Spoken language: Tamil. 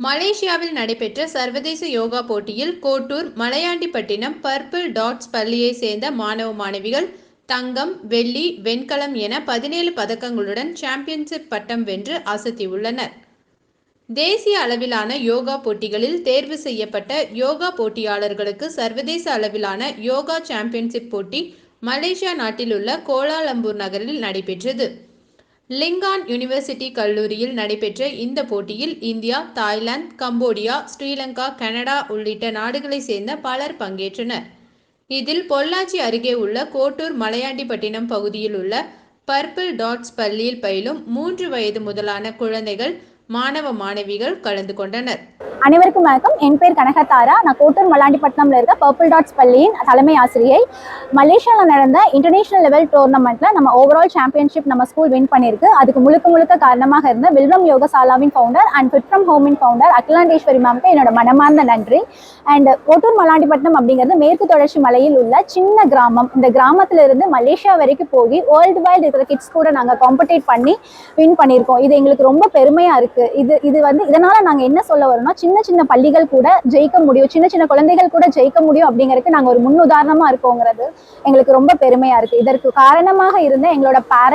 மலேசியாவில் நடைபெற்ற சர்வதேச யோகா போட்டியில் கோட்டூர் மலையாண்டிப்பட்டினம் பர்பிள் டாட்ஸ் பள்ளியை சேர்ந்த மாணவ மாணவிகள் தங்கம் வெள்ளி வெண்கலம் என பதினேழு பதக்கங்களுடன் சாம்பியன்ஷிப் பட்டம் வென்று அசத்தியுள்ளனர். தேசிய அளவிலான யோகா போட்டிகளில் தேர்வு செய்யப்பட்ட யோகா போட்டியாளர்களுக்கு சர்வதேச அளவிலான யோகா சாம்பியன்ஷிப் போட்டி மலேசியா நாட்டிலுள்ள கோலாலம்பூர் நகரில் நடைபெற்றது. லிங்கான் யுனிவர்சிட்டி கல்லூரியில் நடைபெற்ற இந்த போட்டியில் India Thailand Cambodia Sri Lanka Canada உள்ளிட்ட நாடுகளைச் சேர்ந்த பலர் பங்கேற்றனர். இதில் பொள்ளாச்சி அருகே உள்ள கோட்டூர் மலையாண்டிப்பட்டினம் பகுதியில் உள்ள பர்பிள் டாட்ஸ் பள்ளியில் பயிலும் மூன்று வயது முதலான குழந்தைகள் மாணவ மாணவிகள் கலந்து கொண்டனர். அனைவருக்கும் வணக்கம். என் பேர் கனகதாரா. நான் கோட்டூர் மல்லாண்டிப்பட்டினம்ல இருக்க பர்பிள் டாட்ஸ் பள்ளியின் தலைமை ஆசிரியை. மலேசியாவில் நடந்த இன்டர்நேஷனல் லெவல் டோர்னமெண்ட்ல நம்ம ஓவரால் சாம்பியன்ஷிப் நம்ம ஸ்கூல் வின் பண்ணியிருக்கு அதுக்கு முழுக்க முழுக்க காரணமாக இருந்த வில்வம் யோகசாலாவின் ஃபவுண்டர் அண்ட் ஃபிட் ஃப்ரம் ஹோமின் ஃபவுண்டர் அகிலாண்டேஸ்வரி மேம்க்கு என்னோட மனமார்ந்த நன்றி. அண்ட் கோட்டூர் மல்லாண்டிப்பட்டினம் அப்படிங்கிறது மேற்கு தொடர்ச்சி மலையில் உள்ள சின்ன கிராமம். இந்த கிராமத்துல இருந்து மலேசியா வரைக்கும் போய் வேர்ல்டு வைல்டு இருக்கிற கிட்ஸ் கூட நாங்கள் காம்படேட் பண்ணி வின் பண்ணியிருக்கோம். இது எங்களுக்கு ரொம்ப பெருமையா இருக்கு. இது இது வந்து இதனால நாங்கள் என்ன சொல்ல வரோம்னா சின்ன சின்ன பள்ளிகள் கூட ஜெயிக்க முடியும். சின்ன சின்ன குழந்தைகள் கூட ஜெயிக்க முடியும் அப்படிங்கறதுக்கு நாங்க ஒரு முன் உதாரணமா இருக்கோங்கிறது எங்களுக்கு ரொம்ப பெருமையா இருக்கு. இதற்கு காரணமாக இருந்த எங்களோட பேர